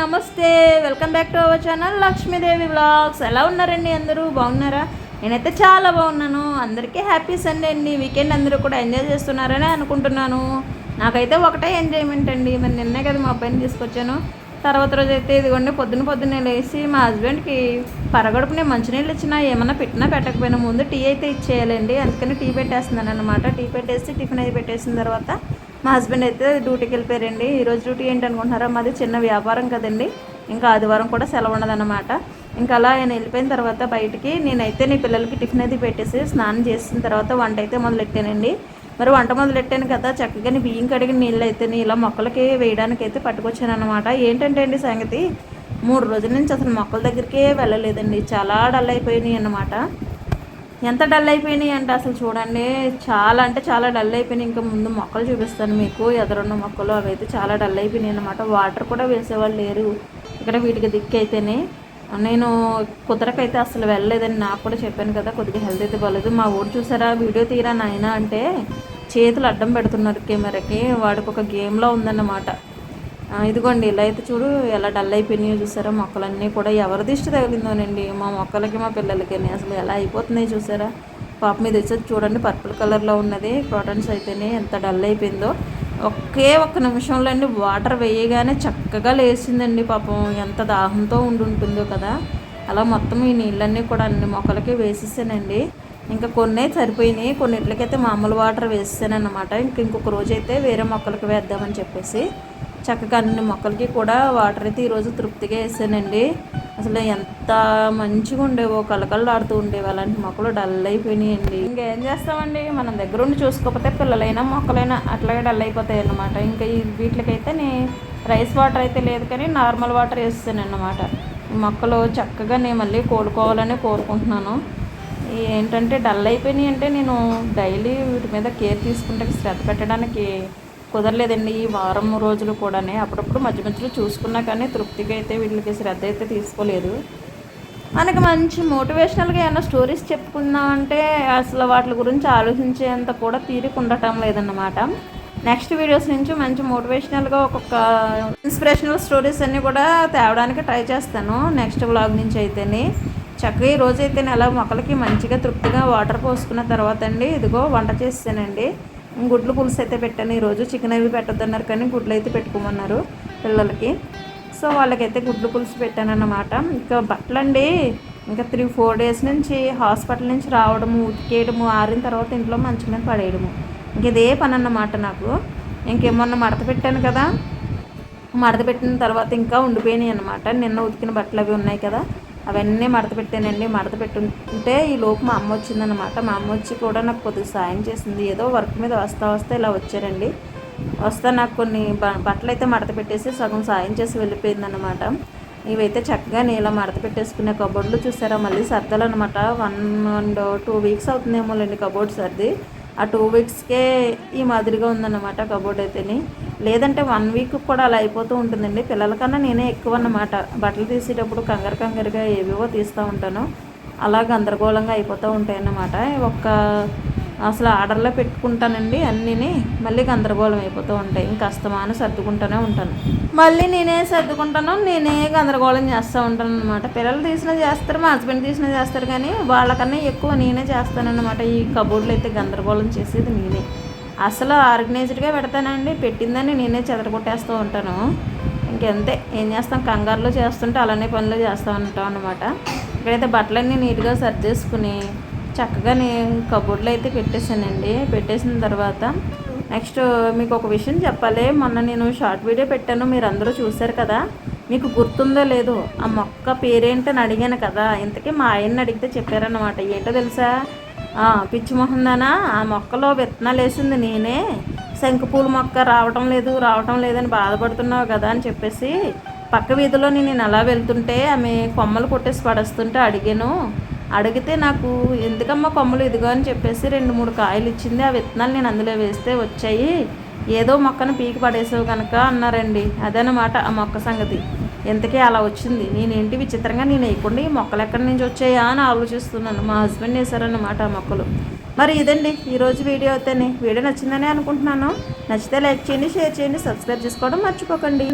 నమస్తే welcome back to our channel Lakshmidevi blogs ఎలా ఉన్నారండి అందరూ? బాగున్నారా? నేనైతే చాలా బాగున్నాను. అందరికీ హ్యాపీ సండే అండి. వీకెండ్ అందరూ కూడా ఎంజాయ్ చేస్తున్నారని అనుకుంటున్నాను. నాకైతే ఒకటే ఎంజాయ్మెంట్ అండి. మరి నిన్నే కదా మా అబ్బాయిని తీసుకొచ్చాను. తర్వాత రోజు అయితే ఇదిగోండి పొద్దున పొద్దున్నే లేచి మా హస్బెండ్కి పరగడుపు నేను మంచినీళ్ళు ఇచ్చినా ఏమన్నా పెట్టినా పెట్టకపోయినా ముందు టీ అయితే ఇచ్చేయాలండి. అందుకని టీ పెట్టేస్తున్నాను అనమాట టీ పెట్టేసి టిఫిన్ అయితే పెట్టేసిన తర్వాత మా హస్బెండ్ అయితే డ్యూటీకి వెళ్ళిపోయారండి. ఈరోజు డ్యూటీ ఏంటి అనుకుంటున్నారా మాది చిన్న వ్యాపారం కదండి. ఇంకా ఆదివారం కూడా సెలవు ఉండదన్నమాట. ఇంకా అలా ఆయన వెళ్ళిపోయిన తర్వాత బయటికి నేనైతే నీ పిల్లలకి టిఫిన్ అయితే పెట్టేసి స్నానం చేసిన తర్వాత వంట అయితే మొదలెట్టానండి. మరి వంట మొదలెట్టాను కదా చక్కగా నీ బియ్యం కడిగిన నీళ్ళు అయితే ఇలా మొక్కలకి వేయడానికి అయితే పట్టుకొచ్చాను అనమాట ఏంటంటే అండి సంగతి? మూడు రోజుల నుంచి అసలు మొక్కల దగ్గరికే వెళ్ళలేదండి. చాలా డల్ అయిపోయినాయి అన్నమాట. ఎంత డల్ అయిపోయినాయి అంటే అసలు చూడండి. చాలా అంటే చాలా డల్ అయిపోయినాయి. ఇంకా ముందు మొక్కలు చూపిస్తాను మీకు. ఎదురున్న మొక్కలు అవి అయితే చాలా డల్ అయిపోయినాయి అనమాట వాటర్ కూడా వేసేవాళ్ళు లేరు. ఇక్కడ వీటికి దిక్కు అయితేనే నేను కుదరకైతే అసలు వెళ్ళలేదని నాకు కూడా చెప్పాను కదా కొద్దిగా హెల్త్ అయితే బాగాలేదు మా ఊరు చూసారా? వీడియో తీరా నాయన అంటే చేతులు అడ్డం పెడుతున్నారు కెమెరాకి. వాడికి ఒక గేమ్లో ఉందన్నమాట. ఇదిగోండి ఇలా అయితే చూడు ఎలా డల్ అయిపోయినాయో చూసారా? మొక్కలన్నీ కూడా ఎవరి దిష్టి తగిలిందోనండి. మా మొక్కలకి మా పిల్లలకి అసలు ఎలా అయిపోతున్నాయి చూసారా? పాప మీద వచ్చేది చూడండి పర్పుల్ కలర్లో ఉన్నది. క్రాటన్స్ అయితేనే ఎంత డల్ అయిపోయిందో. ఒకే ఒక్క నిమిషంలో అండి వాటర్ వేయగానే చక్కగా లేచిందండి పాపం. ఎంత దాహంతో ఉండి ఉంటుందో కదా. అలా మొత్తం ఈ నీళ్ళన్నీ కూడా అన్ని మొక్కలకి వేసేసానండి. ఇంకా కొన్ని సరిపోయినాయి. కొన్నిట్లకైతే మామూలు వాటర్ వేసేసాను అనమాట ఇంక ఇంకొక రోజు అయితే వేరే మొక్కలకి వేద్దామని చెప్పేసి చక్కగా అన్ని మొక్కలకి కూడా వాటర్ అయితే ఈరోజు తృప్తిగా వేసానండి. అసలు ఎంత మంచిగా ఉండేవో కలకలలాడుతూ ఉండేవి అలాంటి మొక్కలు డల్ అయిపోయినాయండి. ఇంకేం చేస్తామండి? మనం దగ్గర ఉండి చూసుకోకపోతే పిల్లలైనా మొక్కలైనా అట్లాగే డల్ అయిపోతాయి అన్నమాట. ఇంకా ఈ వీటికైతే రైస్ వాటర్ అయితే లేదు కానీ నార్మల్ వాటర్ వేస్తాను అన్నమాట మొక్కలు చక్కగా నేను మళ్ళీ కోలుకోవాలని కోరుకుంటున్నాను. ఏంటంటే డల్ అయిపోయినాయి అంటే నేను డైలీ వీటి మీద కేర్ తీసుకుంటే శ్రద్ధ పెట్టడానికి కుదరలేదండి. ఈ వారం రోజులు కూడానే అప్పుడప్పుడు మధ్య మధ్యలో చూసుకున్నా కానీ తృప్తిగా అయితే వీళ్ళకి శ్రద్ధ అయితే తీసుకోలేదు. మనకు మంచి మోటివేషనల్గా ఏమైనా స్టోరీస్ చెప్పుకుందామంటే అసలు వాటి గురించి ఆలోచించేంత కూడా తీరిక ఉండటం లేదన్నమాట. నెక్స్ట్ వీడియోస్ నుంచి మంచి మోటివేషనల్గా ఒక్కొక్క ఇన్స్పిరేషనల్ స్టోరీస్ అన్నీ కూడా తేవడానికి ట్రై చేస్తాను. నెక్స్ట్ వ్లాగ్ నుంచి అయితేనే. చక్కగా ఈ రోజు అయితే అలా మొక్కలకి మంచిగా తృప్తిగా వాటర్ పోసుకున్న తర్వాత అండి ఇదిగో వంట చేస్తానండి గుడ్లు పులుసు అయితే పెట్టాను ఈరోజు. చికెన్ అవి పెట్టొద్దన్నారు కానీ గుడ్లు అయితే పెట్టుకోమన్నారు పిల్లలకి. సో వాళ్ళకైతే గుడ్లు పులుసు పెట్టాను అన్నమాట ఇంకా బట్టలండి ఇంకా త్రీ ఫోర్ డేస్ నుంచి హాస్పిటల్ నుంచి రావడము ఉతికేయడము ఆరిన తర్వాత ఇంట్లో మంచి మీద పడేయడము. ఇంక ఇదే పని అన్నమాట నాకు ఇంకేమన్నా మడత పెట్టాను కదా. మడత పెట్టిన తర్వాత ఇంకా ఉండిపోయినాయి అనమాట నిన్న ఉతికిన బట్టలు అవి ఉన్నాయి కదా. అవన్నీ మడత పెట్టానండి. మడత పెట్టుంటే ఈ లోపు మా అమ్మ వచ్చిందనమాట మా అమ్మ వచ్చి కూడా నాకు కొద్దిగా సాయం చేసింది. ఏదో వర్క్ మీద వస్తా వస్తే ఇలా వచ్చారండి. వస్తా నాకు కొన్ని బ- బట్టలు అయితే మడత పెట్టేసి సగం సాయం చేసి వెళ్ళిపోయిందనమాట ఇవైతే చక్కగా నేను ఇలా మడత పెట్టేసుకునే కబోర్డ్లు చూసారా? మళ్ళీ సర్దాలన్నమాట. వన్ అండ్ టూ వీక్స్ అవుతుందేమోలేండి కబోర్డ్ సర్ది. ఆ టూ వీక్స్కే ఈ మాదిరిగా ఉందన్నమాట కబోర్డ్ అయితేని. లేదంటే వన్ వీక్ కూడా అలా అయిపోతూ ఉంటుందండి. పిల్లలకన్నా నేనే ఎక్కువ అన్నమాట బట్టలు తీసేటప్పుడు కంగారు కంగారుగా ఏవేవో తీస్తూ ఉంటాను. అలా గందరగోళంగా అయిపోతూ ఉంటాయన్నమాట. ఒక ఒక్క అసలు ఆర్డర్లో పెట్టుకుంటానండి అన్నీ మళ్ళీ గందరగోళం అయిపోతూ ఉంటాయి. ఇంకా అస్తమాను సర్దుకుంటూనే ఉంటాను. మళ్ళీ నేనే సర్దుకుంటాను నేనే గందరగోళం చేస్తూ ఉంటాను అనమాట పిల్లలు తీసినా చేస్తారు మా హస్బెండ్ తీసినా చేస్తారు కానీ వాళ్ళకన్నా ఎక్కువ నేనే చేస్తానన్నమాట. ఈ కబోర్డ్లో అయితే గందరగోళం చేసేది నేనే. అసలు ఆర్గనైజ్డ్గా పెడతానండి పెట్టిందని నేనే చెదరగొట్టేస్తూ ఉంటాను. ఇంకెంతే ఏం చేస్తాం? కంగారులో చేస్తుంటే అలానే పనులు చేస్తూ ఉంటాం అనమాట ఇక్కడైతే బట్టలన్నీ నీట్గా సర్దేసుకుని చక్కగా నేను కబోర్డ్లో అయితే పెట్టేశానండి. పెట్టేసిన తర్వాత నెక్స్ట్ మీకు ఒక విషయం చెప్పాలి. మొన్న నేను షార్ట్ వీడియో పెట్టాను. మీరు అందరూ చూశారు కదా. మీకు గుర్తుందో లేదో ఆ మొక్క పేరేంటని అడిగాను కదా. ఇంతకీ మా ఆయన్ని అడిగితే చెప్పారన్నమాట. ఏంటో తెలుసా? ఆ, పిచ్చి మొహందానా ఆ మొక్కలో విత్తనాలు వేసింది నేనే. శంకుపూల మొక్క రావటం లేదు రావటం లేదని బాధపడుతున్నావు కదా అని చెప్పేసి పక్క వీధిలో నేను అలా వెళ్తుంటే ఆమె కొమ్మలు కొట్టేసి పడేస్తుంటే అడిగాను. అడిగితే నాకు ఎందుకమ్మా కొమ్మలు ఇదిగో అని చెప్పేసి రెండు మూడు కాయలు ఇచ్చింది. ఆ విత్తనాలు నేను అందులో వేస్తే వచ్చాయి. ఏదో మొక్కను పీకి పడేసావు కనుక అన్నారండి. అదనమాట ఆ మొక్క సంగతి. ఎంతకీ అలా వచ్చింది. నేనేంటి విచిత్రంగా నేను వేయకుండా ఈ మొక్కలు ఎక్కడి నుంచి వచ్చాయా అని ఆలోచిస్తున్నాను. మా హస్బెండ్ వేశారన్నమాట ఆ మొక్కలు. మరి ఇదండి. ఈరోజు వీడియో అయితేనే. వీడియో నచ్చిందని అనుకుంటున్నాను. నచ్చితే లైక్ చేయండి షేర్ చేయండి సబ్స్క్రైబ్ చేసుకోవడం మర్చిపోకండి.